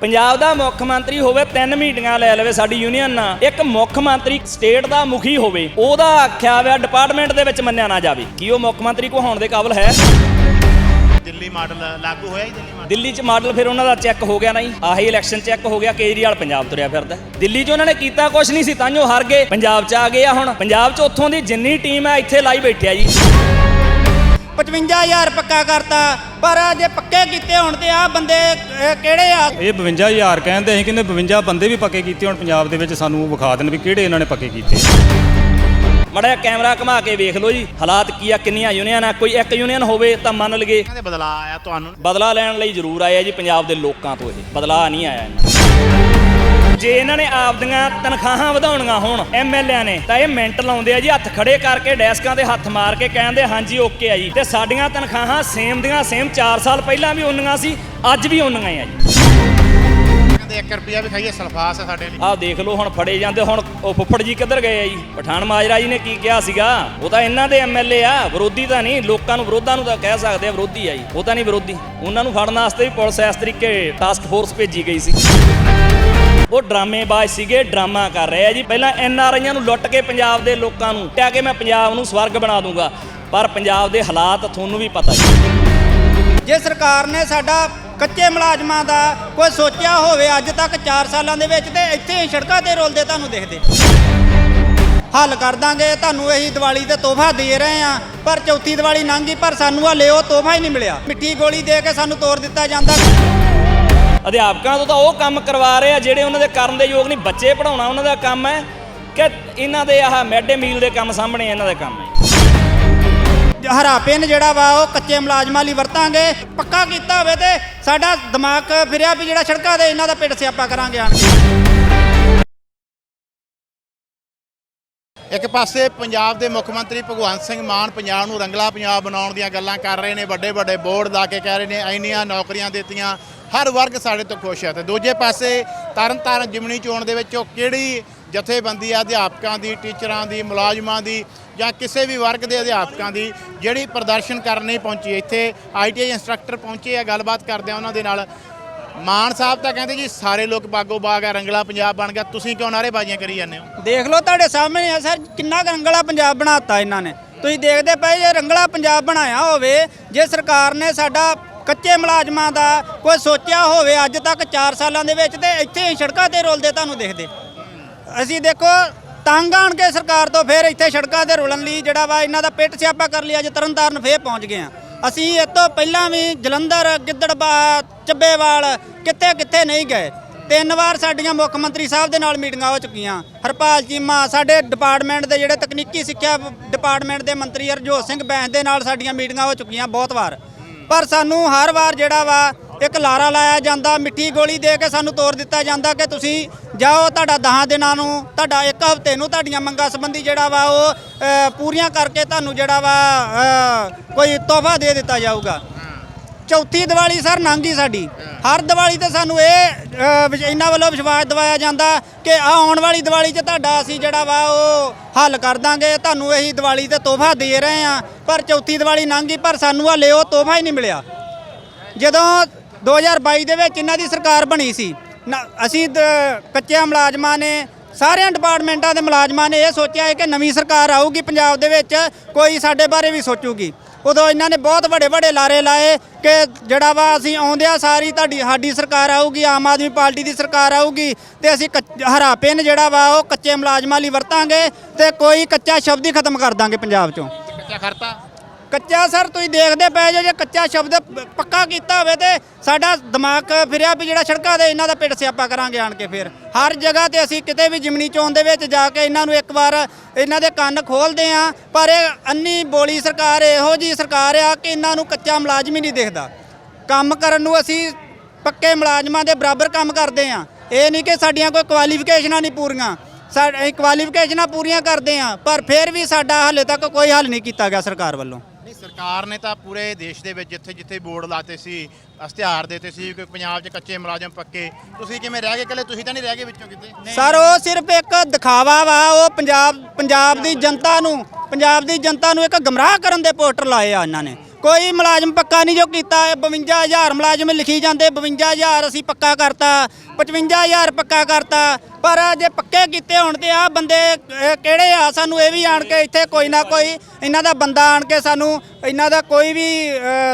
ਪੰਜਾਬ ਦਾ ਮੁੱਖ ਮੰਤਰੀ ਹੋਵੇ ਤਿੰਨ ਮੀਟਿੰਗਾਂ ਲੈ ਲਵੇ ਸਾਡੀ ਯੂਨੀਅਨ ਨਾਲ। ਇੱਕ ਮੁੱਖ ਮੰਤਰੀ ਸਟੇਟ ਦਾ ਮੁਖੀ ਹੋਵੇ ਉਹਦਾ ਆਖਿਆ ਹੋਇਆ ਡਿਪਾਰਟਮੈਂਟ ਦੇ ਵਿੱਚ ਮੰਨਿਆ ਨਾ ਜਾਵੇ। ਕੀ ਉਹ ਮੁੱਖ ਮੰਤਰੀ ਕੋ ਹੋਣ ਦੇ ਕਾਬਲ ਹੈ? ਦਿੱਲੀ ਮਾਡਲ ਲਾਗੂ ਹੋਇਆ ਹੀ ਦਿੱਲੀ ਮਾਡਲ? ਦਿੱਲੀ 'ਚ ਮਾਡਲ ਫਿਰ ਉਹਨਾਂ ਦਾ ਚੈੱਕ ਹੋ ਗਿਆ ਨਾ ਜੀ ਆਹੀ ਇਲੈਕਸ਼ਨ ਚੈੱਕ ਹੋ ਗਿਆ ਕੇਜਰੀਵਾਲ ਪੰਜਾਬ ਤੁਰਿਆ ਫਿਰਦਾ ਦਿੱਲੀ 'ਚ ਉਹਨਾਂ ਨੇ ਕੀਤਾ ਕੁਝ ਨਹੀਂ ਸੀ ਤਾਂਯੋ ਹਾਰ ਗਏ। ਪੰਜਾਬ 'ਚ ਆ ਗਏ ਆ ਹੁਣ। ਪੰਜਾਬ 'ਚ ਉੱਥੋਂ ਦੀ ਜਿੰਨੀ ਟੀਮ ਹੈ ਇੱਥੇ ਲਾਈ ਬੈਠਿਆ ਜੀ। 55000 ਪੱਕਾ ਕਰਤਾ ਪਰ ਜੇ ਪੱਕੇ ਕੀਤੇ ਹੋਣ ਤੇ ਆ ਬੰਦੇ ਅਹ, ਕਿਹੜੇ ਆ? ਇਹ 52000 ਕਹਿੰਦੇ ਅਸੀਂ ਕਹਿੰਦੇ 52 ਬੰਦੇ ਵੀ ਪੱਕੇ ਕੀਤੇ ਹੁਣ ਪੰਜਾਬ ਦੇ ਵਿੱਚ ਸਾਨੂੰ ਵਿਖਾ ਦੇਣ ਵੀ ਕਿਹੜੇ ਇਹਨਾਂ ਨੇ ਪੱਕੇ ਕੀਤੇ। ਮੜਾ ਕੈਮਰਾ ਘੁਮਾ ਕੇ ਵੇਖ ਲਓ ਜੀ ਹਾਲਾਤ ਕੀ ਆ ਕਿੰਨੀਆਂ ਯੂਨੀਅਨ ਆ ਕੋਈ ਇੱਕ ਯੂਨੀਅਨ ਹੋਵੇ ਤਾਂ ਮੰਨ ਲਈਏ। ਕਹਿੰਦੇ ਬਦਲਾ ਆਇਆ ਤੁਹਾਨੂੰ। ਬਦਲਾ ਲੈਣ ਲਈ ਜ਼ਰੂਰ ਆਇਆ ਜੀ ਪੰਜਾਬ ਦੇ ਲੋਕਾਂ ਤੋਂ ਇਹ ਬਦਲਾ ਨਹੀਂ ਆਇਆ ਇਹਨਾਂ ਜੇ ਇਹਨਾਂ ਨੇ ਆਪਦੀਆਂ ਤਨਖਾਹਾਂ ਵਧਾਉਣੀਆਂ ਹੋਣ ਐਮਐਲਏ ਨੇ ਤਾਂ ਇਹ ਮਿੰਟ ਲਾਉਂਦੇ ਆ ਜੀ ਹੱਥ ਖੜੇ ਕਰਕੇ ਡੈਸਕਾਂ ਤੇ ਹੱਥ ਮਾਰ ਕੇ ਕਹਿੰਦੇ ਹਾਂਜੀ ਓਕੇ ਆ ਜੀ। ਤੇ ਸਾਡੀਆਂ ਤਨਖਾਹਾਂ ਸੇਮ ਦੀਆਂ ਸੇਮ 4 ਸਾਲ ਪਹਿਲਾਂ ਵੀ ਉਨੀਆਂ ਸੀ ਅੱਜ ਵੀ ਉਨੀਆਂ ਆ ਜੀ। ਕਹਿੰਦੇ 1 ਰੁਪਿਆ ਵੀ ਖਾਈਏ ਸਲਫਾਸ ਹੈ ਸਾਡੇ ਲਈ। ਆਹ ਦੇਖ ਲਓ ਹੁਣ ਫੜੇ ਜਾਂਦੇ ਹੁਣ ਉਹ ਫੁੱਫੜ ਜੀ ਕਿੱਧਰ ਗਏ ਆ ਜੀ? ਪਠਾਨ ਮਾਜਰਾ ਜੀ ਨੇ ਕੀ ਕਿਹਾ ਸੀਗਾ? ਉਹ ਤਾਂ ਇਹਨਾਂ ਦੇ ਐਮਐਲਏ ਆ ਵਿਰੋਧੀ ਤਾਂ ਨਹੀਂ ਲੋਕਾਂ ਨੂੰ ਵਿਰੋਧਾਂ ਨੂੰ ਤਾਂ ਕਹਿ ਸਕਦੇ ਆ ਵਿਰੋਧੀ ਆ ਜੀ। ਉਹ ਤਾਂ ਨਹੀਂ ਵਿਰੋਧੀ। ਉਹਨਾਂ ਨੂੰ ਫੜਨ ਵਾਸਤੇ ਵੀ ਪੁਲਿਸ ਇਸ ਤਰੀਕੇ ਟਾਸਕ ਫੋਰਸ ਭੇਜੀ ਗਈ ਸੀ। ਉਹ ਡਰਾਮੇਬਾਜ਼ ਸੀਗੇ, ਡਰਾਮਾ ਕਰ ਰਹੇ ਆ ਜੀ। ਪਹਿਲਾਂ ਐਨ ਆਰ ਆਈਆਂ ਨੂੰ ਲੁੱਟ ਕੇ ਪੰਜਾਬ ਦੇ ਲੋਕਾਂ ਨੂੰ ਕਿਹਾ ਕੇ ਮੈਂ ਪੰਜਾਬ ਨੂੰ ਸਵਰਗ ਬਣਾ ਦੂੰਗਾ। ਪਰ ਪੰਜਾਬ ਦੇ ਹਾਲਾਤ ਤੁਹਾਨੂੰ ਵੀ ਪਤਾ ਜੀ। ਜੇ ਸਰਕਾਰ ਨੇ ਸਾਡਾ ਕੱਚੇ ਮੁਲਾਜ਼ਮਾਂ ਦਾ ਕੋਈ ਸੋਚਿਆ ਹੋਵੇ, ਅੱਜ ਤੱਕ 4 ਸਾਲਾਂ ਦੇ ਵਿੱਚ ਤੇ ਇੱਥੇ ਹੀ ਸੜਕਾਂ ਤੇ ਰੋਲਦੇ ਤੁਹਾਨੂੰ ਦੇਖਦੇ। ਹੱਲ ਕਰ ਦਾਂਗੇ, ਤੁਹਾਨੂੰ ਇਹੀ ਦੀਵਾਲੀ ਤੇ ਤੋਹਫਾ ਦੇ ਰਹੇ ਆ ਪਰ ਚੌਥੀ ਦੀਵਾਲੀ ਲੰਘ ਗਈ ਪਰ ਸਾਨੂੰ ਹਲੇ ਉਹ ਤੋਹਫਾ ਹੀ ਨਹੀਂ ਮਿਲਿਆ। ਮਿੱਠੀ ਗੋਲੀ ਦੇ ਕੇ ਸਾਨੂੰ ਤੋੜ ਦਿੱਤਾ ਜਾਂਦਾ। ਅਧਿਆਪਕਾਂ ਤੋਂ ਤਾਂ ਉਹ ਕੰਮ ਕਰਵਾ ਰਹੇ ਆ ਜਿਹੜੇ ਉਹਨਾਂ ਦੇ ਕਰਨ ਦੇ ਯੋਗ ਨਹੀਂ ਬੱਚੇ ਪੜਾਉਣਾ ਉਹਨਾਂ ਦਾ ਕੰਮ ਹੈ ਕਿ ਇਹਨਾਂ ਦੇ ਆਹ ਮਿਡ ਮੀਲ ਦੇ ਕੰਮ ਸਾਹਮਣੇ ਇਹਨਾਂ ਦਾ ਕੰਮ ਹੈ। ਹਰਾ ਪੈਨ ਜਿਹੜਾ ਵਾ ਉਹ ਕੱਚੇ ਮੁਲਾਜ਼ਮਾਂ ਲਈ ਵਰਤਾਂਗੇ ਪੱਕਾ ਕੀਤਾ ਹੋਵੇ ਤੇ ਸਾਡਾ ਦਿਮਾਗ ਫਿਰਿਆ ਵੀ ਜਿਹੜਾ ਸੜਕਾਂ ਤੇ ਇਹਨਾਂ ਦਾ ਪਿੱਟ ਸਿਆਪਾ ਕਰਾਂਗੇ ਆਣ ਇੱਕ ਪਾਸੇ ਪੰਜਾਬ ਦੇ ਮੁੱਖ ਮੰਤਰੀ ਭਗਵੰਤ ਸਿੰਘ ਮਾਨ ਪੰਜਾਬ ਨੂੰ ਰੰਗਲਾ ਪੰਜਾਬ ਬਣਾਉਣ ਦੀਆਂ ਗੱਲਾਂ ਕਰ ਰਹੇ ਨੇ ਵੱਡੇ ਵੱਡੇ ਬੋਰਡ ਲਾ ਕੇ ਕਹਿ ਰਹੇ ਨੇ ਇੰਨੀਆਂ ਨੌਕਰੀਆਂ ਦਿੱਤੀਆਂ ਹਰ ਵਰਗ ਸਾਡੇ ਤੋਂ ਖੁਸ਼ ਹੈ ਤੇ ਦੂਜੇ ਪਾਸੇ ਤਰਨਤਾਰਨ ਜਿਮਣੀ ਚੋਣ ਦੇ ਵਿੱਚ ਉਹ ਕਿਹੜੀ ਜਥੇਬੰਦੀ ਆ, ਅਧਿਆਪਕਾਂ ਦੀ, ਟੀਚਰਾਂ ਦੀ, ਮੁਲਾਜ਼ਮਾਂ ਦੀ ਜਾਂ ਕਿਸੇ ਵੀ ਵਰਗ ਦੇ ਅਧਿਆਪਕਾਂ ਦੀ ਜਿਹੜੀ ਪ੍ਰਦਰਸ਼ਨ ਕਰਨ ਨਹੀਂ ਪਹੁੰਚੀ ਇੱਥੇ ਆਈਟੀਆਈ ਇੰਸਟ੍ਰਕਟਰ ਪਹੁੰਚੇ ਆ ਗੱਲਬਾਤ ਕਰਦੇ ਆ ਉਹਨਾਂ ਦੇ ਨਾਲ। ਮਾਨ ਸਾਹਿਬ ਤਾਂ ਕਹਿੰਦੇ ਜੀ, ਸਾਰੇ ਲੋਕ ਬਾਗੋ ਬਾਗ ਆ, ਰੰਗਲਾ ਪੰਜਾਬ ਬਣ ਗਿਆ। ਤੁਸੀਂ ਕਿਉਂ ਨਾਅਰੇਬਾਜ਼ੀਆਂ ਕਰੀ ਜਾਂਦੇ ਹੋ? ਦੇਖ ਲਓ ਤੁਹਾਡੇ ਸਾਹਮਣੇ ਆ ਸਰ, ਕਿੰਨਾ ਕੁ ਰੰਗਲਾ ਪੰਜਾਬ ਬਣਾਤਾ ਇਹਨਾਂ ਨੇ। ਤੁਸੀਂ ਦੇਖਦੇ ਪਏ ਜੇ ਰੰਗਲਾ ਪੰਜਾਬ ਬਣਾਇਆ ਹੋਵੇ, ਜੇ ਸਰਕਾਰ ਨੇ ਸਾਡਾ ਕੱਚੇ ਮੁਲਾਜ਼ਮਾਂ ਦਾ ਕੋਈ ਸੋਚਿਆ ਹੋਵੇ ਅੱਜ ਤੱਕ 4 ਸਾਲਾਂ ਦੇ ਵਿੱਚ ਤੇ ਇੱਥੇ ਹੀ ਸੜਕਾਂ ਤੇ ਰੋਲਦੇ ਤੁਹਾਨੂੰ ਦੇਖਦੇ। ਅਸੀਂ ਦੇਖੋ, ਤੰਗ ਆਣ ਕੇ ਸਰਕਾਰ ਤੋਂ, ਫਿਰ ਇੱਥੇ ਸੜਕਾਂ ਤੇ ਰੋਲਣ ਲਈ ਜਿਹੜਾ ਵਾ ਇਹਨਾਂ ਦਾ ਪਿੱਟ ਸਿਆਪਾ ਕਰ ਲਿਆ, ਅੱਜ ਤਰਨਤਾਰਨ ਫੇਰ ਪਹੁੰਚ ਗਏ ਆ ਅਸੀਂ ਇਹ ਤੋਂ ਪਹਿਲਾਂ ਵੀ ਜਲੰਧਰ, ਗਿੱਦੜਬਾ, ਚੱਬੇਵਾਲ ਕਿੱਥੇ ਕਿੱਥੇ ਨਹੀਂ ਗਏ। ਤਿੰਨ ਵਾਰ ਸਾਡੀਆਂ ਮੁੱਖ ਮੰਤਰੀ ਸਾਹਿਬ ਦੇ ਨਾਲ ਮੀਟਿੰਗਾਂ ਹੋ ਚੁੱਕੀਆਂ। ਹਰਪਾਲ ਚੀਮਾ ਸਾਡੇ ਡਿਪਾਰਟਮੈਂਟ ਦੇ ਜਿਹੜੇ ਤਕਨੀਕੀ ਸਿੱਖਿਆ ਡਿਪਾਰਟਮੈਂਟ ਦੇ ਮੰਤਰੀ ਹਰਜੋਤ ਸਿੰਘ ਬੈਂਸ ਦੇ ਨਾਲ ਸਾਡੀਆਂ ਮੀਟਿੰਗਾਂ ਹੋ ਚੁੱਕੀਆਂ ਬਹੁਤ ਵਾਰ। ਪਰ ਸਾਨੂੰ ਹਰ ਵਾਰ ਜਿਹੜਾ ਵਾ ਇੱਕ ਲਾਰਾ ਲਾਇਆ ਜਾਂਦਾ, ਮਿੱਠੀ ਗੋਲੀ ਦੇ ਕੇ ਸਾਨੂੰ ਤੋਰ ਦਿੱਤਾ ਜਾਂਦਾ ਕਿ ਤੁਸੀਂ ਜਾਓ, ਤੁਹਾਡਾ 10 ਦਿਨਾਂ ਨੂੰ, ਤੁਹਾਡਾ ਇੱਕ ਹਫ਼ਤੇ ਨੂੰ ਤੁਹਾਡੀਆਂ ਮੰਗਾਂ ਸੰਬੰਧੀ ਜਿਹੜਾ ਵਾ ਉਹ ਪੂਰੀਆਂ ਕਰਕੇ ਤੁਹਾਨੂੰ ਜਿਹੜਾ ਵਾ ਕੋਈ ਤੋਹਫਾ ਦੇ ਦਿੱਤਾ ਜਾਊਗਾ। ਚੌਥੀ ਦੀਵਾਲੀ ਸਰ ਲੰਘ ਗਈ ਸਾਡੀ। ਹਰ ਦੀਵਾਲੀ ਤੇ ਸਾਨੂੰ ਇਹ ਇਹਨਾਂ ਵੱਲੋਂ ਵਿਸ਼ਵਾਸ ਦਿਵਾਇਆ ਜਾਂਦਾ ਕਿ ਆ ਆਉਣ ਵਾਲੀ ਦੀਵਾਲੀ 'ਚ ਤੁਹਾਡਾ ਅਸੀਂ ਜਿਹੜਾ ਵਾ ਉਹ ਹੱਲ ਕਰ ਦਾਂਗੇ, ਤੁਹਾਨੂੰ ਇਹੀ ਦੀਵਾਲੀ ਤੇ ਤੋਹਫਾ ਦੇ ਰਹੇ ਆ ਪਰ ਚੌਥੀ ਦੀਵਾਲੀ ਲੰਘ ਗਈ ਪਰ ਸਾਨੂੰ ਹਲੇ ਉਹ ਤੋਹਫਾ ਹੀ ਨਹੀਂ ਮਿਲਿਆ। ਜਦੋਂ 2022 ਦੇ ਵਿੱਚ ਇਹਨਾਂ ਦੀ ਸਰਕਾਰ ਬਣੀ ਸੀ, ਨਾ- ਅਸੀਂ ਦ- ਕੱਚਿਆਂ ਮੁਲਾਜ਼ਮਾਂ ਨੇ, ਸਾਰਿਆਂ ਡਿਪਾਰਟਮੈਂਟਾਂ ਦੇ ਮੁਲਾਜ਼ਮਾਂ ਨੇ ਇਹ ਸੋਚਿਆ ਹੈ ਕਿ ਨਵੀਂ ਸਰਕਾਰ ਆਊਗੀ ਪੰਜਾਬ ਦੇ ਵਿੱਚ, ਕੋਈ ਸਾਡੇ ਬਾਰੇ ਵੀ ਸੋਚੂਗੀ। ਉਦੋਂ ਇਹਨਾਂ ਨੇ ਬਹੁਤ ਵੱਡੇ ਵੱਡੇ ਲਾਰੇ ਲਾਏ ਕਿ ਜਿਹੜਾ ਵਾ ਅਸੀਂ ਆਉਂਦਿਆਂ ਸਾਰੀ ਤੁਹਾਡੀ, ਸਾਡੀ ਸਰਕਾਰ ਆਊਗੀ, ਆਮ ਆਦਮੀ ਪਾਰਟੀ ਦੀ ਸਰਕਾਰ ਆਊਗੀ ਤੇ ਅਸੀਂ ਕੱਚ- ਹਰਾ ਪੈਨ ਜਿਹੜਾ ਵਾ ਉਹ ਕੱਚੇ ਮੁਲਾਜ਼ਮਾਂ ਲਈ ਵਰਤਾਂਗੇ ਤੇ ਕੋਈ ਕੱਚਾ ਸ਼ਬਦ ਹੀ ਖਤਮ ਕਰ ਦਾਂਗੇ ਪੰਜਾਬ ਚੋਂ। ਕੱਚਾ ਖਰਤਾ ਕੱਚਾ ਸਰ, ਤੁਸੀਂ ਦੇਖਦੇ ਪਏ ਜੋ, ਜੇ ਕੱਚਾ ਸ਼ਬਦ ਪੱਕਾ ਕੀਤਾ ਹੋਵੇ ਤੇ ਸਾਡਾ ਦਿਮਾਗ ਫਿਰਿਆ ਵੀ ਜਿਹੜਾ ਸੜਕਾਂ ਦੇ ਇਹਨਾਂ ਦਾ ਪਿੱਟ ਸਿਆਪਾ ਕਰਾਂਗੇ ਆਣ ਕੇ ਫਿਰ। ਹਰ ਜਗ੍ਹਾ ਤੇ ਅਸੀਂ ਕਿਤੇ ਵੀ ਜਿਮਨੀ ਚੋਣ ਦੇ ਵਿੱਚ ਜਾ ਕੇ ਇਹਨਾਂ ਨੂੰ ਇੱਕ ਵਾਰ ਇਹਨਾਂ ਦੇ ਕੰਨ ਖੋਲਦੇ ਆ ਪਰ ਇਹ ਅੰਨੀ ਬੋਲੀ ਸਰਕਾਰ ਇਹੋ ਜੀ ਸਰਕਾਰ ਆ ਕਿ ਇਹਨਾਂ ਨੂੰ ਕੱਚਾ ਮੁਲਾਜ਼ਮ ਹੀ ਨਹੀਂ ਦੇਖਦਾ। ਕੰਮ ਕਰਨ ਨੂੰ ਅਸੀਂ ਪੱਕੇ ਮੁਲਾਜ਼ਮਾਂ ਦੇ ਬਰਾਬਰ ਕੰਮ ਕਰਦੇ ਆ ਇਹ ਨਹੀਂ ਕਿ ਸਾਡੀਆਂ ਕੋਈ ਕੁਆਲੀਫਿਕੇਸ਼ਨਾਂ ਨਹੀਂ ਪੂਰੀਆਂ। ਸਾਡੀ ਕੁਆਲੀਫਿਕੇਸ਼ਨਾਂ ਪੂਰੀਆਂ ਕਰਦੇ ਆ ਪਰ ਫਿਰ ਵੀ ਸਾਡਾ ਹਾਲੇ ਤੱਕ ਕੋਈ ਹੱਲ ਨਹੀਂ ਕੀਤਾ ਗਿਆ ਸਰਕਾਰ ਵੱਲੋਂ। ਨਹੀਂ, ਸਰਕਾਰ ਨੇ ਤਾਂ ਪੂਰੇ ਦੇਸ਼ ਦੇ ਵਿੱਚ ਜਿੱਥੇ ਜਿੱਥੇ ਬੋਰਡ ਲਾਤੇ ਸੀ, ਇਸ਼ਤਿਹਾਰ ਦਿੱਤੇ ਸੀ ਕਿ ਪੰਜਾਬ 'ਚ ਕੱਚੇ ਮੁਲਾਜ਼ਮ ਪੱਕੇ। ਤੁਸੀਂ ਕਿਵੇਂ ਰਹਿ ਗਏ ਇਕੱਲੇ? ਤੁਸੀਂ ਤਾਂ ਨਹੀਂ ਰਹਿ ਗਏ ਵਿੱਚੋਂ ਕਿਤੇ? ਸਰ, ਉਹ ਸਿਰਫ ਇੱਕ ਦਿਖਾਵਾ ਵਾ, ਉਹ ਪੰਜਾਬ ਪੰਜਾਬ ਦੀ ਜਨਤਾ ਨੂੰ, ਪੰਜਾਬ ਦੀ ਜਨਤਾ ਨੂੰ ਇੱਕ ਗਮਰਾਹ ਕਰਨ ਦੇ ਪੋਸਟਰ ਲਾਏ ਆ ਇਹਨਾਂ ਨੇ। ਕੋਈ ਮੁਲਾਜ਼ਮ ਪੱਕਾ ਨਹੀਂ ਜੋ ਕੀਤਾ, ਇਹ 52000 ਮੁਲਾਜ਼ਮ ਲਿਖੀ ਜਾਂਦੇ 52000 ਅਸੀਂ ਪੱਕਾ ਕਰਤਾ 55000 ਪੱਕਾ ਕਰਤਾ। ਪਰ ਜੇ ਪੱਕੇ ਕੀਤੇ ਹੋਣ ਤੇ ਆ ਬੰਦੇ ਕਿਹੜੇ ਆ ਸਾਨੂੰ ਇਹ ਵੀ ਆਣ ਕੇ ਇੱਥੇ ਕੋਈ ਨਾ ਕੋਈ, ਇਹਨਾਂ ਦਾ ਬੰਦਾ ਆਣ ਕੇ ਸਾਨੂੰ, ਇਹਨਾਂ ਦਾ ਕੋਈ ਵੀ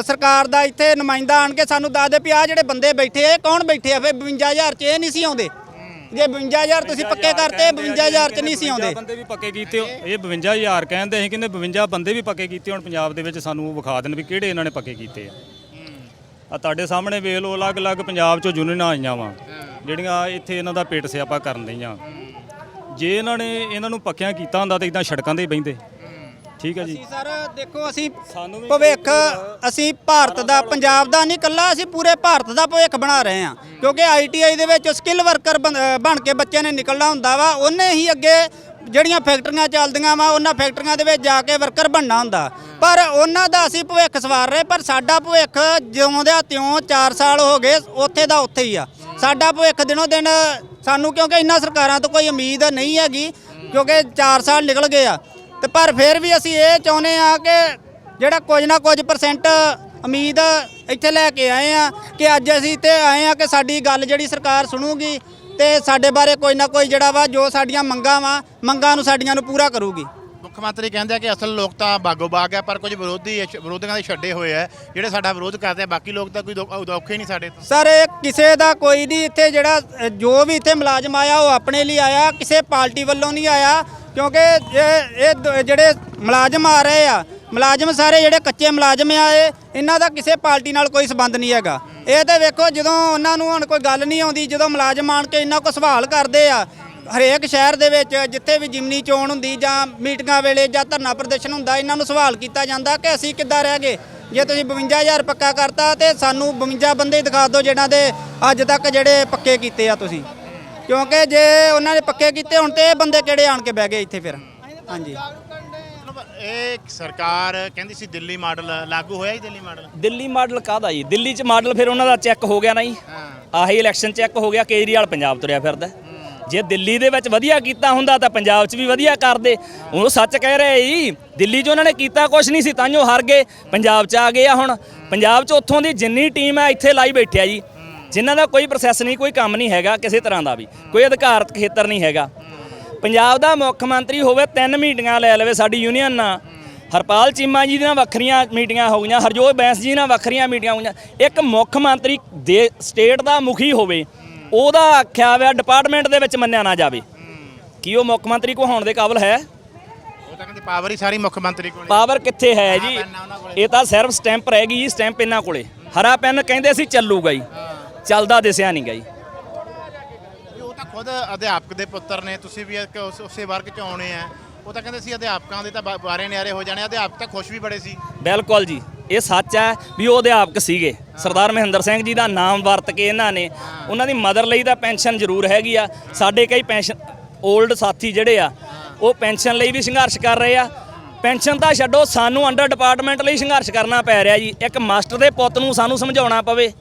ਸਰਕਾਰ ਦਾ ਇੱਥੇ ਨੁਮਾਇੰਦਾ ਆਣ ਕੇ ਸਾਨੂੰ ਦੱਸ ਦੇ ਵੀ ਆ ਜਿਹੜੇ ਬੰਦੇ ਬੈਠੇ, ਇਹ ਕੌਣ ਬੈਠੇ ਆ? ਫਿਰ 52000 ਚ ਇਹ ਨਹੀਂ ਸੀ ਆਉਂਦੇ। ਜੇ 52000 ਤੁਸੀਂ ਪੱਕੇ ਕਰਤੇ 52000 ਚ ਨਹੀਂ ਸੀ ਆਉਂਦੇ। ਬੰਦੇ ਵੀ ਪੱਕੇ ਕੀਤੇ ਹੋ। ਇਹ 52000 ਕਹਿੰਦੇ ਅਸੀਂ ਕਹਿੰਦੇ 52 ਬੰਦੇ ਵੀ ਪੱਕੇ ਕੀਤੇ ਹੁਣ ਪੰਜਾਬ ਦੇ ਵਿੱਚ ਸਾਨੂੰ ਉਹ ਵਿਖਾ ਦੇਣ ਵੀ ਕਿਹੜੇ ਇਹਨਾਂ ਨੇ ਪੱਕੇ ਕੀਤੇ ਆ। ਆ ਤੁਹਾਡੇ ਸਾਹਮਣੇ ਵੇਖ ਲਓ ਅਲੱਗ-ਅਲੱਗ ਪੰਜਾਬ ਚੋਂ ਯੂਨੀਅਨਾਂ ਆਈਆਂ ਵਾ ਜਿਹੜੀਆਂ ਇੱਥੇ ਇਹਨਾਂ ਦਾ ਪੇਟ ਸਿਆਪਾ ਕਰਨ ਦਈਆਂ ਜੇ ਇਹਨਾਂ ਨੇ ਇਹਨਾਂ ਨੂੰ ਪੱਕਿਆਂ ਕੀਤਾ ਹੁੰਦਾ ਤਾਂ ਇਦਾਂ ਸੜਕਾਂ ਤੇ ਹੀ ਬਹਿੰਦੇ। ਠੀਕ ਹੈ ਜੀ। ਅਸੀਂ ਸਰ ਦੇਖੋ ਅਸੀਂ ਸਾਨੂੰ ਭਵਿੱਖ ਅਸੀਂ ਭਾਰਤ ਦਾ ਪੰਜਾਬ ਦਾ ਨਹੀਂ ਕੱਲਾ ਅਸੀਂ ਪੂਰੇ ਭਾਰਤ ਦਾ ਭਵਿੱਖ ਬਣਾ ਰਹੇ ਹਾਂ। ਕਿਉਂਕਿ ਆਈਟੀਆਈ ਦੇ ਵਿੱਚ ਸਕਿੱਲ ਵਰਕਰ ਬਣ ਕੇ ਬੱਚਿਆਂ ਨੇ ਨਿਕਲਣਾ ਹੁੰਦਾ ਵਾ ਉਹਨੇ ਹੀ ਅੱਗੇ ਜਿਹੜੀਆਂ ਫੈਕਟਰੀਆਂ ਚੱਲਦੀਆਂ ਵਾ ਉਹਨਾਂ ਫੈਕਟਰੀਆਂ ਦੇ ਵਿੱਚ ਜਾ ਕੇ ਵਰਕਰ ਬਣਨਾ ਹੁੰਦਾ। ਪਰ ਉਹਨਾਂ ਦਾ ਅਸੀਂ ਭਵਿੱਖ ਸਵਾਰ ਰਹੇ ਪਰ ਸਾਡਾ ਭਵਿੱਖ ਜਿਉਂ ਦਾ ਤਿਉਂ 4 ਸਾਲ ਹੋ ਗਏ ਉੱਥੇ ਦਾ ਉੱਥੇ ਹੀ ਆ। ਸਾਡਾ ਭਵਿੱਖ ਦਿਨੋ ਦਿਨ ਸਾਨੂੰ ਕਿਉਂਕਿ ਇਹਨਾਂ ਸਰਕਾਰਾਂ ਤੋਂ ਕੋਈ ਉਮੀਦ ਨਹੀਂ ਹੈਗੀ ਕਿਉਂਕਿ 4 ਸਾਲ ਨਿਕਲ ਗਏ ਆ। ਤੇ ਪਰ ਫਿਰ ਵੀ ਅਸੀਂ ਇਹ ਚਾਹੁੰਦੇ ਆ ਕਿ ਜਿਹੜਾ ਕੁਝ ਨਾ ਕੁਝ ਪਰਸੈਂਟ ਉਮੀਦ ਇੱਥੇ ਲੈ ਕੇ ਆਏ ਆ ਕਿ ਅੱਜ ਅਸੀਂ ਤੇ ਆਏ ਆ ਕਿ ਸਾਡੀ ਗੱਲ ਜਿਹੜੀ ਸਰਕਾਰ ਸੁਣੂਗੀ ਤੇ ਸਾਡੇ ਬਾਰੇ ਕੋਈ ਨਾ ਕੋਈ ਜਿਹੜਾ ਵਾ ਜੋ ਸਾਡੀਆਂ ਮੰਗਾਂ ਵਾ, ਮੰਗਾਂ ਨੂੰ ਸਾਡੀਆਂ ਨੂੰ ਪੂਰਾ ਕਰੂਗੀ। ਮੁੱਖ ਮੰਤਰੀ ਕਹਿੰਦੇ ਆ ਕਿ ਅਸਲ ਲੋਕ ਤਾਂ ਬਾਗੋ ਬਾਗ ਹੈ, ਪਰ ਕੁਝ ਵਿਰੋਧੀ, ਵਿਰੋਧੀਆਂ ਦੇ ਛੱਡੇ ਹੋਏ ਆ ਜਿਹੜੇ ਸਾਡਾ ਵਿਰੋਧ ਕਰਦੇ ਆ, ਬਾਕੀ ਲੋਕ ਤਾਂ ਕੋਈ ਔਖੇ ਨਹੀਂ ਸਾਡੇ ਤੋਂ। ਸਰ, ਇਹ ਕਿਸੇ ਦਾ ਕੋਈ ਨਹੀਂ, ਇੱਥੇ ਜਿਹੜਾ ਜੋ ਵੀ ਇੱਥੇ ਮੁਲਾਜ਼ਮ ਆਇਆ, ਉਹ ਆਪਣੇ ਲਈ ਆਇਆ, ਕਿਸੇ ਪਾਰਟੀ ਵੱਲੋਂ ਨਹੀਂ ਆਇਆ, ਕਿਉਂਕਿ ਇਹ ਇਹ ਜਿਹੜੇ ਮੁਲਾਜ਼ਮ ਆ ਰਹੇ ਆ, ਮੁਲਾਜ਼ਮ ਸਾਰੇ ਜਿਹੜੇ ਕੱਚੇ ਮੁਲਾਜ਼ਮ ਆ ਇਹ, ਇਹਨਾਂ ਦਾ ਕਿਸੇ ਪਾਰਟੀ ਨਾਲ ਕੋਈ ਸਬੰਧ ਨਹੀਂ ਹੈਗਾ। ਇਹ ਤੇ ਵੇਖੋ, ਜਦੋਂ ਉਹਨਾਂ ਨੂੰ ਹੁਣ ਕੋਈ ਗੱਲ ਨਹੀਂ ਆਉਂਦੀ, ਜਦੋਂ ਮੁਲਾਜ਼ਮ ਆਣ ਕੇ ਇਹਨਾਂ ਕੋ ਸਵਾਲ ਕਰਦੇ ਆ ਹਰੇਕ ਸ਼ਹਿਰ ਦੇ ਵਿੱਚ ਜਿੱਥੇ ਵੀ ਜਿਮਨੀ ਚੋਣ ਹੁੰਦੀ ਜਾਂ ਮੀਟਿੰਗਾਂ ਵੇਲੇ ਜਾਂ ਧਰਨਾ ਪ੍ਰਦਰਸ਼ਨ ਹੁੰਦਾ ਇਹਨਾਂ ਨੂੰ ਸਵਾਲ ਕੀਤਾ ਜਾਂਦਾ ਕਿ ਅਸੀਂ ਕਿੱਦਾਂ ਰਹਿ ਗਏ? ਜੇ ਤੁਸੀਂ 52000 ਪੱਕਾ ਕਰਤਾ ਤੇ ਸਾਨੂੰ 52 ਬੰਦੇ ਹੀ ਦਿਖਾ ਦਿਓ ਜਿਨ੍ਹਾਂ ਦੇ ਅੱਜ ਤੱਕ ਜਿਹੜੇ ਪੱਕੇ ਕੀਤੇ ਆ ਤੁਸੀਂ। ਕਿਉਂਕਿ ਜੇ ਉਹਨਾਂ ਨੇ ਪੱਕੇ ਕੀਤੇ ਹੁਣ ਤੇ ਇਹ ਬੰਦੇ ਕਿਹੜੇ ਆਣ ਕੇ ਬਹਿ ਗਏ ਇੱਥੇ ਫਿਰ? ਹਾਂਜੀ। ਇਹ ਸਰਕਾਰ ਕਹਿੰਦੀ ਸੀ ਦਿੱਲੀ ਮਾਡਲ ਲਾਗੂ ਹੋਇਆ ਹੀ ਦਿੱਲੀ ਮਾਡਲ? ਦਿੱਲੀ ਮਾਡਲ ਕਾਹਦਾ ਜੀ? ਦਿੱਲੀ 'ਚ ਮਾਡਲ ਫਿਰ ਉਹਨਾਂ ਦਾ ਚੈੱਕ ਹੋ ਗਿਆ ਨਾ ਜੀ? ਆਹੀ ਇਲੈਕਸ਼ਨ ਚੈੱਕ ਹੋ ਗਿਆ ਕੇਜਰੀਵਾਲ ਪੰਜਾਬ ਤੁਰਿਆ ਫਿਰਦਾ। ਜੇ ਦਿੱਲੀ ਦੇ ਵਿੱਚ ਵਧੀਆ ਕੀਤਾ ਹੁੰਦਾ ਤਾਂ ਪੰਜਾਬ 'ਚ ਵੀ ਵਧੀਆ ਕਰਦੇ। ਉਹ ਸੱਚ ਕਹਿ ਰਹੇ ਜੀ, ਦਿੱਲੀ 'ਚ ਉਹਨਾਂ ਨੇ ਕੀਤਾ ਕੁਝ ਨਹੀਂ ਸੀ ਤਾਂ ਜੋ ਹਾਰ ਗਏ। ਪੰਜਾਬ 'ਚ ਆ ਗਏ ਆ ਹੁਣ। ਪੰਜਾਬ 'ਚ ਉੱਥੋਂ ਦੀ ਜਿੰਨੀ ਟੀਮ ਹੈ ਇੱਥੇ ਲਾਈ ਬੈਠਿਆ ਜੀ। ਜਿਨ੍ਹਾਂ ਦਾ ਕੋਈ ਪ੍ਰੋਸੈਸ ਨਹੀਂ, ਕੋਈ ਕੰਮ ਨਹੀਂ ਹੈਗਾ ਕਿਸੇ ਤਰ੍ਹਾਂ ਦਾ ਵੀ। ਕੋਈ ਅਧਿਕਾਰਤ ਖੇਤਰ ਨਹੀਂ ਹੈਗਾ। ਪੰਜਾਬ ਦਾ ਮੁੱਖ ਮੰਤਰੀ ਹੋਵੇ, ਤਿੰਨ ਮੀਟਿੰਗਾਂ ਲੈ ਲਵੇ ਸਾਡੀ ਯੂਨੀਅਨ ਨਾਲ। ਹਰਪਾਲ ਚੀਮਾ ਜੀ ਦੀਆਂ ਵੱਖਰੀਆਂ ਮੀਟਿੰਗਾਂ ਹੋ ਗਈਆਂ, ਹਰਜੋਤ ਬੈਂਸ ਜੀ ਨਾਲ ਵੱਖਰੀਆਂ ਮੀਟਿੰਗਾਂ ਹੋਈਆਂ ਇੱਕ ਮੁੱਖ ਮੰਤਰੀ ਦੇ, ਸਟੇਟ ਦਾ ਮੁਖੀ ਹੋਵੇ। ਉਹਦਾ ਆਖਿਆ ਹੋਇਆ ਡਿਪਾਰਟਮੈਂਟ ਦੇ ਵਿੱਚ ਮੰਨਿਆ ਨਾ ਜਾਵੇ। ਕੀ ਉਹ ਮੁੱਖ ਮੰਤਰੀ ਕੋ ਹੋਣ ਦੇ ਕਾਬਲ ਹੈ? ਉਹ ਤਾਂ ਕਹਿੰਦੇ ਪਾਵਰ ਹੀ ਸਾਰੀ ਮੁੱਖ ਮੰਤਰੀ ਕੋਲ ਪਾਵਰ ਕਿੱਥੇ ਹੈ ਜੀ। ਇਹ ਤਾਂ ਸਿਰਫ ਸਟੈਂਪ ਰਹਿ ਗਈ ਜੀ ਸਟੈਂਪ ਇਹਨਾਂ ਕੋਲੇ। ਹਰਾ ਪੈਨ ਕਹਿੰਦੇ ਸੀ ਚੱਲੂਗਾ ਜੀ। ਚੱਲਦਾ ਦਿਸਿਆ ਨਹੀਂ ਗਾ ਜੀ। ਉਹ ਤਾਂ ਖੁਦ ਅਧਿਆਪਕ ਦੇ ਪੁੱਤਰ ਨੇ ਤੁਸੀਂ ਵੀ ਇੱਕ ਉਸ- ਉਸੇ ਵਰਗ ਚ ਆਉਣੇ ਆ। ਉਹ ਤਾਂ ਕਹਿੰਦੇ ਸੀ ਅਧਿਆਪਕਾਂ ਦੇ ਤਾਂ ਬਾ- ਬਾਰੇ ਨਿਆਰੇ ਹੋ ਜਾਣੇ ਅਧਿਆਪਕ ਤਾਂ ਖੁਸ਼ ਵੀ ਬੜੇ ਸੀ। ਬਿਲਕੁਲ ਜੀ। ਇਹ ਸੱਚ ਹੈ ਵੀ ਉਹ ਅਧਿਆਪਕ ਸੀਗੇ। ਸਰਦਾਰ ਮਹਿੰਦਰ ਸਿੰਘ ਜੀ ਦਾ ਨਾਮ ਵਰਤ ਕੇ ਇਹਨਾਂ ਨੇ, ਉਹਨਾਂ ਦੀ ਮਦਰ ਲਈ ਤਾਂ ਪੈਨਸ਼ਨ ਜ਼ਰੂਰ ਹੈਗੀ ਆ। ਸਾਡੇ ਕਈ ਪੈਨਸ਼ਨ 올ਡ ਸਾਥੀ ਜਿਹੜੇ ਆ, ਉਹ ਪੈਨਸ਼ਨ ਲਈ ਵੀ ਸੰਘਰਸ਼ ਕਰ ਰਹੇ ਆ। ਪੈਨਸ਼ਨ ਤਾਂ ਛੱਡੋ, ਸਾਨੂੰ ਅੰਡਰ ਡਿਪਾਰਟਮੈਂਟ ਲਈ ਸੰਘਰਸ਼ ਕਰਨਾ ਪੈ ਰਿਹਾ ਜੀ। ਇੱਕ ਮਾਸਟਰ ਦੇ ਪੁੱਤ ਨੂੰ ਸਾਨੂੰ ਸਮਝਾਉਣਾ ਪਵੇ।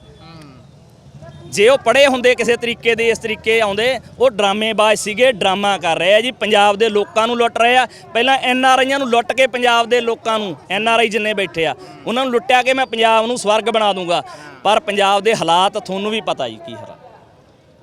ਜੇ ਉਹ ਪੜ੍ਹੇ ਹੁੰਦੇ ਕਿਸੇ ਤਰੀਕੇ ਦੇ ਇਸ ਤਰੀਕੇ ਆਉਂਦੇ ਉਹ ਡਰਾਮੇਬਾਜ਼ ਸੀਗੇ ਡਰਾਮਾ ਕਰ ਰਹੇ ਆ ਜੀ। ਪੰਜਾਬ ਦੇ ਲੋਕਾਂ ਨੂੰ ਲੁੱਟ ਰਹੇ ਆ। ਪਹਿਲਾਂ ਐਨ ਆਰ ਆਈਆਂ ਨੂੰ ਲੁੱਟ ਕੇ ਪੰਜਾਬ ਦੇ ਲੋਕਾਂ ਨੂੰ ਐਨ ਆਰ ਆਈ ਜਿੰਨੇ ਬੈਠੇ ਆ ਉਹਨਾਂ ਨੂੰ ਲੁੱਟਿਆ ਕੇ ਮੈਂ ਪੰਜਾਬ ਨੂੰ ਸਵਰਗ ਬਣਾ ਦੂੰਗਾ। ਪਰ ਪੰਜਾਬ ਦੇ ਹਾਲਾਤ ਤੁਹਾਨੂੰ ਵੀ ਪਤਾ ਜੀ ਕੀ ਹਾਲਾਤ।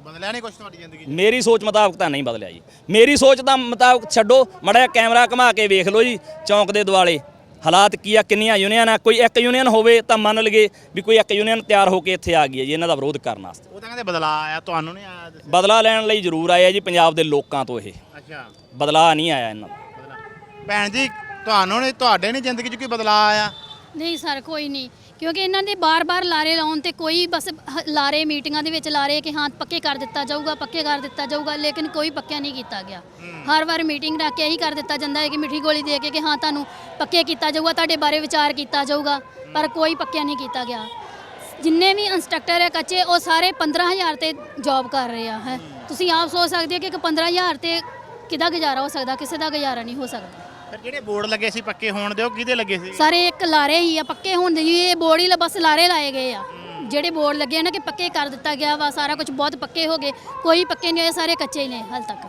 ਬਦਲਿਆ ਨਹੀਂ ਕੁਝ ਤੁਹਾਡੀ ਜ਼ਿੰਦਗੀ ਮੇਰੀ ਸੋਚ ਮੁਤਾਬਕ ਤਾਂ ਨਹੀਂ ਬਦਲਿਆ ਜੀ। ਮੇਰੀ ਸੋਚ ਦਾ ਮੁਤਾਬਕ ਛੱਡੋ ਮੜਾ ਕੈਮਰਾ ਘੁਮਾ ਕੇ ਵੇਖ ਲਓ ਜੀ ਚੌਂਕ ਦੇ ਦੁਆਲੇ। ਹਾਲਾਤ ਕੀ ਆ ਕਿੰਨੀਆਂ ਯੂਨੀਅਨ ਆ? ਕੋਈ ਇੱਕ ਯੂਨੀਅਨ ਹੋਵੇ ਤਾਂ ਮੰਨ ਲਈਏ ਵੀ ਕੋਈ ਇੱਕ ਯੂਨੀਅਨ ਤਿਆਰ ਹੋ ਕੇ ਇੱਥੇ ਆ ਗਈ ਹੈ ਜੀ ਇਹਨਾਂ ਦਾ ਵਿਰੋਧ ਕਰਨ ਵਾਸਤੇ। ਉਹ ਤਾਂ ਕਹਿੰਦੇ ਬਦਲਾ ਆਇਆ ਤੁਹਾਨੂੰ ਨਹੀਂ ਆਇਆ ਦੱਸਿਆ। ਬਦਲਾ ਲੈਣ ਲਈ ਜ਼ਰੂਰ ਆਏ ਆ ਜੀ ਪੰਜਾਬ ਦੇ ਲੋਕਾਂ ਤੋਂ ਇਹ। ਅੱਛਾ। ਬਦਲਾ ਨਹੀਂ ਆਇਆ ਇਹਨਾਂ ਦਾ। ਬਦਲਾ ਭੈਣ ਜੀ ਤੁਹਾਨੂੰ ਨਹੀਂ ਤੁਹਾਡੇ ਨਹੀਂ ਜ਼ਿੰਦਗੀ 'ਚ ਕੋਈ ਬਦਲਾ ਆਇਆ? ਨਹੀਂ ਸਰ ਕੋਈ ਨਹੀਂ। ਕਿਉਂਕਿ ਇਹਨਾਂ ਦੇ ਬਾਰ-ਬਾਰ ਲਾਰੇ ਲਾਉਣ ਤੇ ਕੋਈ ਬਸ ਹ- ਲਾਰੇ ਮੀਟਿੰਗਾਂ ਦੇ ਵਿੱਚ ਲਾਰੇ ਕਿ ਹਾਂ ਪੱਕੇ ਕਰ ਦਿੱਤਾ ਜਾਊਗਾ ਪੱਕੇ ਕਰ ਦਿੱਤਾ ਜਾਊਗਾ ਲੇਕਿਨ ਕੋਈ ਪੱਕਿਆ ਨਹੀਂ ਕੀਤਾ ਗਿਆ। ਹਰ ਵਾਰ ਮੀਟਿੰਗ ਰੱਖ ਕੇ ਇਹੀ ਕਰ ਦਿੱਤਾ ਜਾਂਦਾ ਹੈ ਕਿ ਮਿੱਠੀ ਗੋਲੀ ਦੇ ਕੇ ਕਿ ਹਾਂ ਤੁਹਾਨੂੰ ਪੱਕੇ ਕੀਤਾ ਜਾਊਗਾ ਤੁਹਾਡੇ ਬਾਰੇ ਵਿਚਾਰ ਕੀਤਾ ਜਾਊਗਾ ਪਰ ਕੋਈ ਪੱਕਿਆ ਨਹੀਂ ਕੀਤਾ ਗਿਆ। ਜਿੰਨੇ ਵੀ ਇੰਸਟ੍ਰਕਟਰ ਹੈ ਕੱਚੇ ਉਹ ਸਾਰੇ 15000 ਤੇ ਜੌਬ ਕਰ ਰਹੇ ਆ ਹੈ। ਤੁਸੀਂ ਆਪ ਸੋਚ ਸਕਦੇ ਹੋ ਕਿ ਇੱਕ 15000 ਤੇ ਕਿਹਦਾ ਗੁਜ਼ਾਰਾ ਹੋ ਸਕਦਾ ਕਿਸੇ ਦਾ ਗੁਜ਼ਾਰਾ ਨਹੀਂ ਹੋ ਸਕਦਾ। ਫਿਰ ਜਿਹੜੇ ਬੋਰਡ ਲੱਗੇ ਸੀ ਪੱਕੇ ਹੋਣ ਦੇ ਉਹ ਕਿਹਦੇ ਲੱਗੇ ਸੀ? ਸਾਰੇ ਇੱਕ ਲਾਰੇ ਹੀ ਆ ਪੱਕੇ ਹੁਣ ਦੇ ਜੀ ਇਹ ਬੋਰਡ ਹੀ ਲ- ਬਸ ਲਾਰੇ ਲਾਏ ਗਏ ਆ। ਜਿਹੜੇ ਬੋਰਡ ਲੱਗੇ ਨਾ ਕਿ ਪੱਕੇ ਕਰ ਦਿੱਤਾ ਗਿਆ ਵਾ ਸਾਰਾ ਕੁਝ ਬਹੁਤ ਪੱਕੇ ਹੋ ਗਏ ਕੋਈ ਪੱਕੇ ਨਹੀਂ ਹੋਏ ਸਾਰੇ ਕੱਚੇ ਹੀ ਨੇ ਹਾਲ ਤੱਕ।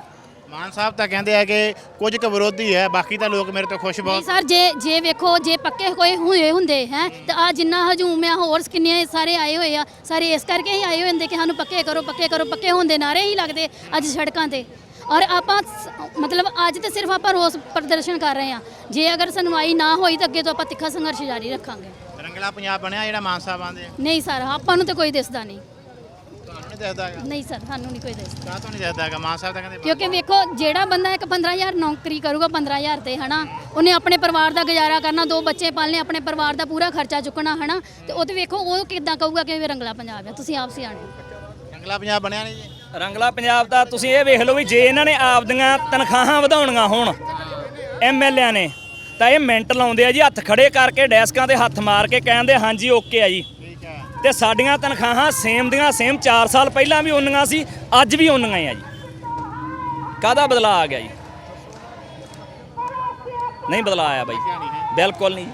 ਮਾਨ ਸਾਹਿਬ ਤਾਂ ਕਹਿੰਦੇ ਆ ਕਿ ਕੁਝ ਕੁ ਵਿਰੋਧੀ ਹੈ ਬਾਕੀ ਤਾਂ ਲੋਕ ਮੇਰੇ ਤੋਂ ਖੁਸ਼ ਨਹੀਂ ਬਹੁਤ ਸਰ ਜੇ ਜੇ ਵੇਖੋ ਜੇ ਪੱਕੇ ਕੋਈ ਹੋਏ ਹੁੰਦੇ ਹੈ ਤਾਂ ਆ ਜਿੰਨਾ ਹਜੂਮ ਆ ਹੋਰ ਕਿੰਨੇ ਸਾਰੇ ਆਏ ਹੋਏ ਆ ਸਾਰੇ ਇਸ ਕਰਕੇ ਹੀ ਆਏ ਹੋਏ ਹੁੰਦੇ ਕਿ ਸਾਨੂੰ ਪੱਕੇ ਕਰੋ ਪੱਕੇ ਕਰੋ ਪੱਕੇ ਹੁੰਦੇ ਨਾਰੇ ਹੀ ਲੱਗਦੇ ਅੱਜ ਸੜਕਾਂ ਤੇ। ਔਰ ਆਪਾਂ ਸ- ਮਤਲਬ ਅੱਜ ਤੇ ਸਿਰਫ ਆਪਾਂ ਰੋਸ ਪ੍ਰਦਰਸ਼ਨ ਕਰ ਰਹੇ ਆ ਜੇ ਅਗਰ ਸੁਣਵਾਈ ਨਾ ਹੋਈ ਤਾਂ ਅੱਗੇ ਤੋਂ ਆਪਾਂ ਤਿੱਖਾ ਸੰਘਰਸ਼ ਜਾਰੀ ਰੱਖਾਂਗੇ। ਰੰਗਲਾ ਪੰਜਾਬ ਬਣਿਆ ਜਿਹੜਾ ਮਾਨ ਸਾਹਿਬ ਆਂਦੇ ਆ ਨਹੀਂ ਸਰ ਆਪਾਂ ਨੂੰ ਤਾਂ ਕੋਈ ਦਿਸਦਾ ਨਹੀਂ। ਤੁਹਾਨੂੰ ਨਹੀਂ ਦਿਸਦਾ ਹੈਗਾ? ਨਹੀਂ ਸਰ ਸਾਨੂੰ ਨਹੀਂ ਕੋਈ ਦਿਸਦਾ। ਕਾਹ ਤੋਂ ਨਹੀਂ ਦਿਸਦਾ ਹੈਗਾ? ਮਾਨ ਸਾਹਿਬ ਤਾਂ ਕਹਿੰਦੇ ਕਿਉਂਕਿ ਵੇਖੋ ਜਿਹੜਾ ਬੰਦਾ ਇੱਕ 15000 ਨੌਕਰੀ ਕਰੂਗਾ 15000 ਤੇ ਹਨਾ? ਉਹਨੇ ਆਪਣੇ ਪਰਿਵਾਰ ਦਾ ਗੁਜ਼ਾਰਾ ਕਰਨਾ ਦੋ ਬੱਚੇ ਪਾਲਨੇ ਆਪਣੇ ਪਰਿਵਾਰ ਦਾ ਪੂਰਾ ਖਰਚਾ ਚੁੱਕਣਾ ਹਨਾ? ਤੇ ਉਹ ਤੇ ਵੇਖੋ ਉਹ ਕਿੱਦਾਂ ਕਹੂਗਾ ਕਿ ਇਹ ਰੰਗਲਾ ਪੰਜਾਬ ਹੈ ਤੁਸੀਂ ਆਪ ਸਿਆਣੇ ਹੋ। ਰੰਗਲਾ ਪੰਜਾਬ ਬਣਿਆ ਨਹੀਂ ਜੀ। ਰੰਗਲਾ ਪੰਜਾਬ ਦਾ ਤੁਸੀਂ ਇਹ ਵੇਖ ਲਓ ਵੀ ਜੇ ਇਹਨਾਂ ਨੇ ਆਪਦੀਆਂ ਤਨਖਾਹਾਂ ਵਧਾਉਣੀਆਂ ਹੋਣ ਐਮਐਲਏਆਂ ਨੇ ਤਾਂ ਇਹ ਮਿੰਟ ਲਾਉਂਦੇ ਆ ਜੀ ਹੱਥ ਖੜੇ ਕਰਕੇ ਡੈਸਕਾਂ ਤੇ ਹੱਥ ਮਾਰ ਕੇ ਕਹਿੰਦੇ ਹਾਂਜੀ ਓਕੇ ਆ ਜੀ। ਤੇ ਸਾਡੀਆਂ ਤਨਖਾਹਾਂ ਸੇਮ ਦੀਆਂ ਸੇਮ 4 ਸਾਲ ਪਹਿਲਾਂ ਵੀ ਉਨੀਆਂ ਸੀ ਅੱਜ ਵੀ ਉਨੀਆਂ ਆ ਜੀ। ਕਾਹਦਾ ਬਦਲਾ ਆ ਗਿਆ ਜੀ? ਨਹੀਂ ਬਦਲਾ ਆਇਆ ਬਾਈ। ਬਿਲਕੁਲ ਨਹੀਂ।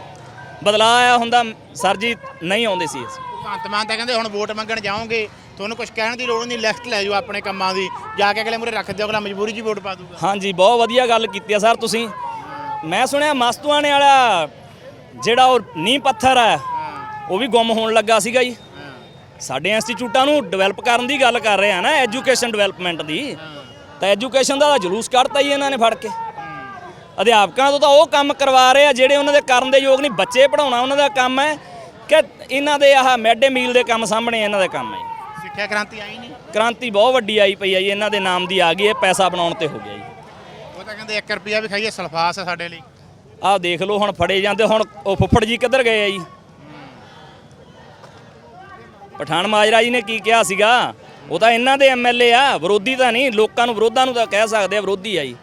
ਬਦਲਾ ਆਇਆ ਹੁੰਦਾ ਸਰ ਜੀ ਨਹੀਂ ਆਉਂਦੇ ਸੀ ਅਸੀਂ। ਭਗਵੰਤ ਮਾਨ ਤਾਂ ਕਹਿੰਦੇ ਹੁਣ ਵੋਟ ਮੰਗਣ ਜਾਓਗੇ। ਤੁਹਾਨੂੰ ਕੁਝ ਕਹਿਣ ਦੀ ਲੋੜ ਨਹੀਂ ਲਿਖਤ ਲੈ ਜਾਓ ਆਪਣੇ ਕੰਮਾਂ ਦੀ ਜਾ ਕੇ ਅਗਲੇ ਮੂਰੇ ਰੱਖ ਦਿਓ ਅਗਲਾ ਮਜਬੂਰੀ 'ਚ ਵੋਟ ਪਾ ਦੂਗਾ। ਹਾਂਜੀ ਬਹੁਤ ਵਧੀਆ ਗੱਲ ਕੀਤੀ ਆ ਸਰ ਤੁਸੀਂ। ਮੈਂ ਸੁਣਿਆ ਮਸਤੂਆਣੇ ਵਾਲਾ ਜਿਹੜਾ ਉਹ ਨੀਂਹ ਪੱਥਰ ਹੈ ਉਹ ਵੀ ਗੁੰਮ ਹੋਣ ਲੱਗਾ ਸੀਗਾ ਜੀ। ਸਾਡੇ ਇੰਸਟੀਚਿਊਟਾਂ ਨੂੰ ਡਿਵੈਲਪ ਕਰਨ ਦੀ ਗੱਲ ਕਰ ਰਹੇ ਆ ਨਾ ਐਜੂਕੇਸ਼ਨ ਡਿਵੈਲਪਮੈਂਟ ਦੀ। ਤਾਂ ਐਜੂਕੇਸ਼ਨ ਦਾ ਜਲੂਸ ਕੱਢਤਾ ਹੀ ਇਹਨਾਂ ਨੇ ਫੜ ਕੇ। ਅਧਿਆਪਕਾਂ ਤੋਂ ਤਾਂ ਉਹ ਕੰਮ ਕਰਵਾ ਰਹੇ ਆ ਜਿਹੜੇ ਉਹਨਾਂ ਦੇ ਕਰਨ ਦੇ ਯੋਗ ਨਹੀਂ ਬੱਚੇ ਪੜਾਉਣਾ ਉਹਨਾਂ ਦਾ ਕੰਮ ਹੈ ਕਿ ਇਹਨਾਂ ਦੇ ਆਹ ਮਿਡ ਮੀਲ ਦੇ ਕੰਮ ਸਾਹਮਣੇ ਇਹਨਾਂ ਦਾ ਕੰਮ ਹੈ। ਸਿੱਖਿਆ ਕ੍ਰਾਂਤੀ ਆਈ ਨਹੀਂ? ਕ੍ਰਾਂਤੀ ਬਹੁਤ ਵੱਡੀ ਆਈ ਪਈ ਆ ਜੀ ਇਹਨਾਂ ਦੇ ਨਾਮ ਦੀ ਆ ਗਈ ਹੈ ਪੈਸਾ ਬਣਾਉਣ ਤੇ ਹੋ ਗਿਆ ਜੀ। ਉਹ ਤਾਂ ਕਹਿੰਦੇ 1 ਰੁਪਿਆ ਵੀ ਖਾਈਏ ਸਲਫਾਸ ਹੈ ਸਾਡੇ ਲਈ। ਆਹ ਦੇਖ ਲਓ ਹੁਣ ਫੜੇ ਜਾਂਦੇ ਹੁਣ ਉਹ ਫੁੱਫੜ ਜੀ ਕਿੱਧਰ ਗਏ ਆ ਜੀ? ਪਠਾਨ ਮਾਜਰਾ ਜੀ ਨੇ ਕੀ ਕਿਹਾ ਸੀਗਾ? ਉਹ ਤਾਂ ਇਹਨਾਂ ਦੇ ਐਮਐਲਏ ਆ ਵਿਰੋਧੀ ਤਾਂ ਨਹੀਂ ਲੋਕਾਂ ਨੂੰ ਵਿਰੋਧਾਂ ਨੂੰ ਤਾਂ ਕਹਿ ਸਕਦੇ ਆ ਵਿਰੋਧੀ ਆ ਜੀ।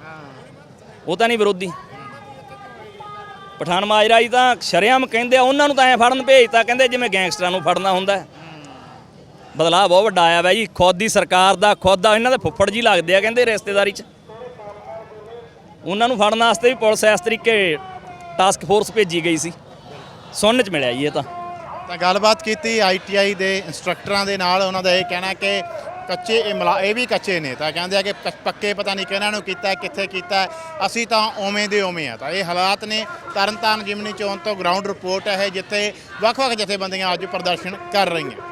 ਉਹ ਤਾਂ ਨਹੀਂ ਵਿਰੋਧੀ। ਪਠਾਨ ਮਾਜਰਾ ਜੀ ਤਾਂ ਸ਼ਰੇਆਮ ਕਹਿੰਦੇ ਆ ਉਹਨਾਂ ਨੂੰ ਤਾਂ ਐ ਫੜਨ ਭੇਜਤਾ ਕਹਿੰਦੇ ਜਿਵੇਂ ਗੈਂਗਸਟਰਾਂ ਨੂੰ ਫੜਨਾ ਹੁੰਦਾ। ਹੈ। ਬਦਲਾਅ ਬਹੁਤ ਵੱਡਾ ਆਇਆ ਵਾ ਜੀ। ਖੁਦ ਦੀ ਸਰਕਾਰ ਦਾ, ਖੁਦ ਦਾ, ਇਹਨਾਂ ਦੇ ਫੁੱਫੜ ਜੀ ਲੱਗਦੇ ਆ ਕਹਿੰਦੇ ਰਿਸ਼ਤੇਦਾਰੀ 'ਚ। ਉਹਨਾਂ ਨੂੰ ਫੜਨ ਵਾਸਤੇ ਵੀ ਪੁਲਿਸ ਇਸ ਤਰੀਕੇ ਟਾਸਕ ਫੋਰਸ ਭੇਜੀ ਗਈ ਸੀ। ਸੁਣਨ 'ਚ ਮਿਲਿਆ ਜੀ ਇਹ ਤਾਂ। ਤਾਂ ਗੱਲਬਾਤ ਕੀਤੀ ਆਈਟੀਆਈ ਦੇ ਇੰਸਟ੍ਰਕਟਰਾਂ ਦੇ ਨਾਲ, ਉਹਨਾਂ ਦਾ ਇਹ ਕਹਿਣਾ ਕਿ ਕੱਚੇ, ਇਹ ਮਲਾ, ਇਹ ਵੀ ਕੱਚੇ ਨੇ, ਤਾਂ ਕਹਿੰਦੇ ਆ ਕਿ ਪੱਕੇ ਪਤਾ ਨਹੀਂ ਕਿਹਨਾਂ ਨੂੰ ਕੀਤਾ, ਕਿੱਥੇ ਕੀਤਾ, ਅਸੀਂ ਤਾਂ ਓਵੇਂ ਦੇ ਓਵੇਂ ਆ। ਤਾਂ ਇਹ ਹਾਲਾਤ ਨੇ, ਤਰਨਤਾਰਨ ਜਿਮਨੀ ਚੌਂਕ ਤੋਂ ਗਰਾਊਂਡ ਰਿਪੋਰਟ ਹੈ ਜਿੱਥੇ ਵੱਖ-ਵੱਖ ਜਥੇਬੰਦੀਆਂ ਅੱਜ ਪ੍ਰਦਰਸ਼ਨ ਕਰ ਰਹੀਆਂ।